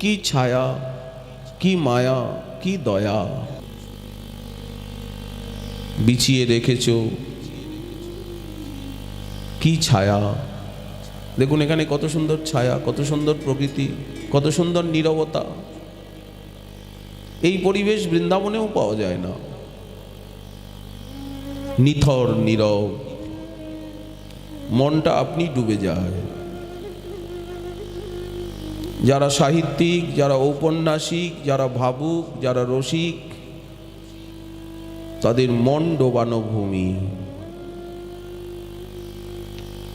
কি ছায়া, কি মায়া, কি দয়া? বিছিয়ে রেখেছ। কি ছায়া? দেখুন, এখানে কত সুন্দর ছায়া, কত সুন্দর প্রকৃতি, কত সুন্দর নীরবতা। এই পরিবেশ বৃন্দাবনেও পাওয়া যায় না। নিথর, নীরব। মনটা আপনি ডুবে যায়। যারা সাহিত্যিক, যারা ঔপন্যাসিক, যারা ভাবুক, যারা রসিক, তাদের মন ডোবানো ভূমি।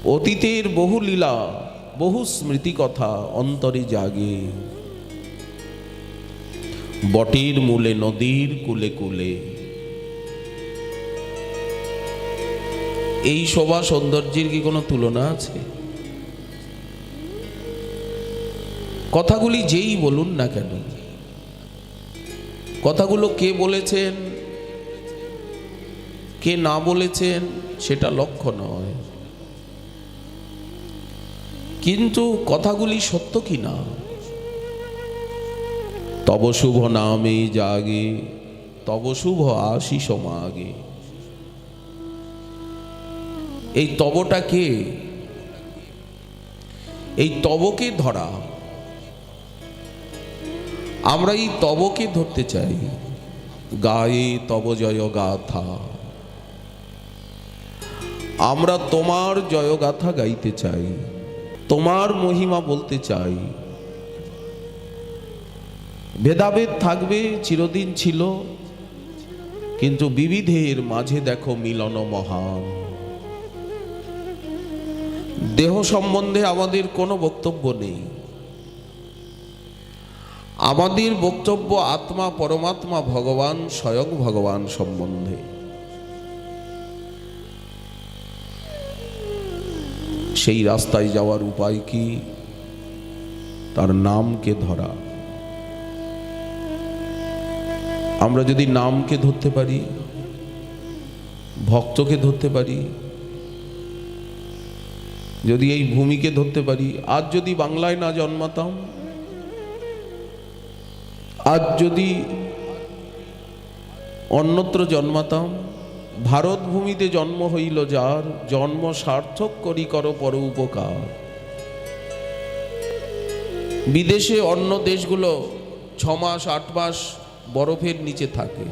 অতীতের বহু লীলা, বহু স্মৃতি কথা অন্তরে জাগে। বটের মূলে নদীর কুলে কুলে। এই শোভা সৌন্দর্যের কি কোনো তুলনা আছে? কথাগুলি যেই বলুন না কেন, কথাগুলো কে বলেছেন, কে না বলেছেন, সেটা লক্ষ্য নয়। কিন্তু কথাগুলি সত্য কি না? তব শুভ নামে জাগে, তব শুভ আশিস মাগে এই তবটা কে? এই তবকে ধরা। আমরা এই তবকে ধরতে চাই। গায়ে তব জয় গাথা। আমরা তোমার জয়গাথা গাইতে চাই, তোমার মহিমা বলতে চাই। ভেদাভেদ থাকবে, চিরদিন ছিল, কিন্তু বিবিধের মাঝে দেখো মিলন মহান। দেহ সম্বন্ধে আমাদের কোনো বক্তব্য নেই। আমাদের বক্তব্য আত্মা পরমাত্মা ভগবান স্বয়ং ভগবান সম্বন্ধে। সেই রাস্তায় যাওয়ার উপায় কি? তার নামকে ধরা। আমরা যদি নামকে ধরতে পারি, ভক্তকে ধরতে পারি, যদি এই ভূমিকে ধরতে পারি, আজ যদি বাংলায় না জন্মাতাম আজ যদি অন্যত্র জন্মাতাম ভারত ভূমিতে জন্ম হইল যার, জন্ম সার্থক করি কর পর উপকার। বিদেশে অন্য দেশগুলো ছ মাস আট মাস বরফের নিচে থাকে।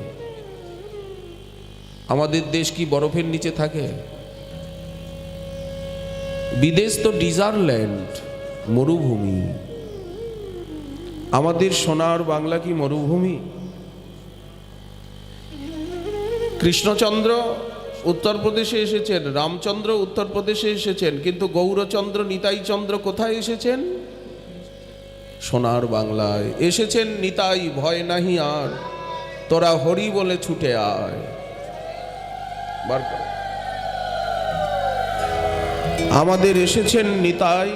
আমাদের দেশ কি বরফের নিচে থাকে? বিদেশ তো ডিজারল্যান্ড, মরুভূমি। আমাদের সোনার বাংলা কি মরুভূমি? কৃষ্ণচন্দ্র উত্তরপ্রদেশে এসেছেন, রামচন্দ্র উত্তরপ্রদেশে এসেছেন, কিন্তু গৌরচন্দ্র নিতাই চন্দ্র কোথায় এসেছেন? সোনার বাংলায়। এসেছেন নিতাই, ভয় নাহি আর, তোরা হরি বলে ছুটে আয়। আমাদের এসেছেন নিতাই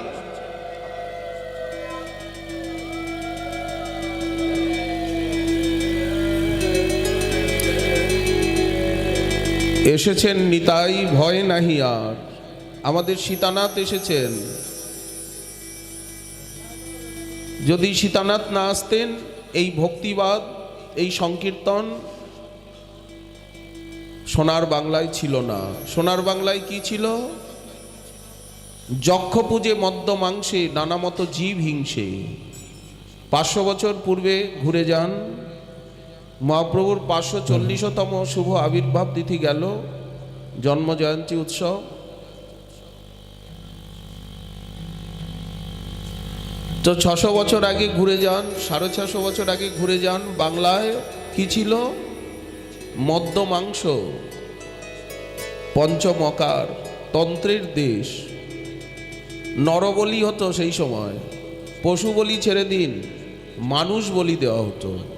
এসেছেন নিতাই ভয় নাহি আর। আমাদের সীতানাথ এসেছেন। যদি সীতানাথ না আসতেন, এই ভক্তিবাদ, এই সংকীর্তন সোনার বাংলায় ছিল না। সোনার বাংলায় কি ছিল? যক্ষ পুজে মদ্য মাংসে নানা মতো জীব হিংসে। পাঁচশো বছর পূর্বে ঘুরে যান মহাপ্রভুর পাঁচশো চল্লিশতম শুভ আবির্ভাব তিথি গেল জন্ম জয়ন্তী উৎসব। তো ছশো বছর আগে ঘুরে যান, সাড়ে ছশো বছর আগে ঘুরে যান, বাংলায় কি ছিল? মদ্য মাংস, পঞ্চমকার, তন্ত্রের দেশ। নরবলি হতো সেই সময়, পশু বলি ছেড়ে দিন, মানুষ বলি দেওয়া হতো।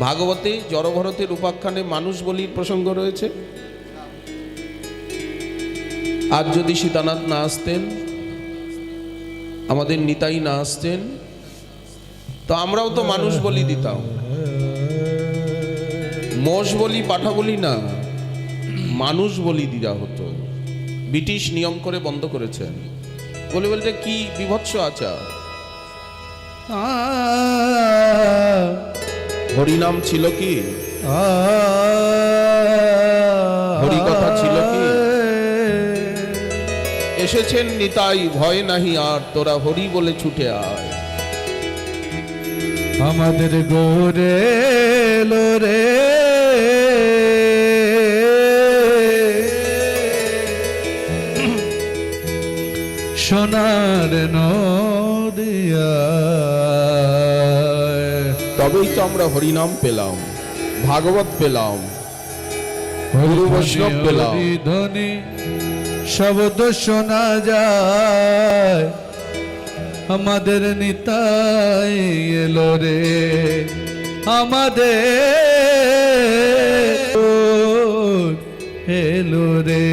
ভাগবতে জড়ভরতের উপাখ্যানে মানুষ বলির প্রসঙ্গ রয়েছে। আজ যদি সীতানাথ না আসতেন, আমাদের নিতাই না আসতেন, তো আমরাও তো মানুষ বলি দিতাম। মোষ বলি, পাঠা বলি না, মানুষ বলি দেওয়া হতো। ব্রিটিশ নিয়ম করে বন্ধ করেছেন। বলে বলতে কি বিভৎস আচার? হরিনাম ছিল কি? হরি কথা ছিল কি? এসেছেন নিতাই ভয় নাহি আর তোরা হরি বলে ছুটে আয়। আমাদের গোরে লোরে সোনার নদিয়া। তবেই তো আমরা হরিনাম পেলাম ভাগবত পেলাম গুরু বৈষ্ণব পেলাম। ধ্বনি শব্দ শোনা যায় আমাদের নিতাই এলো রে আমাদের এলো রে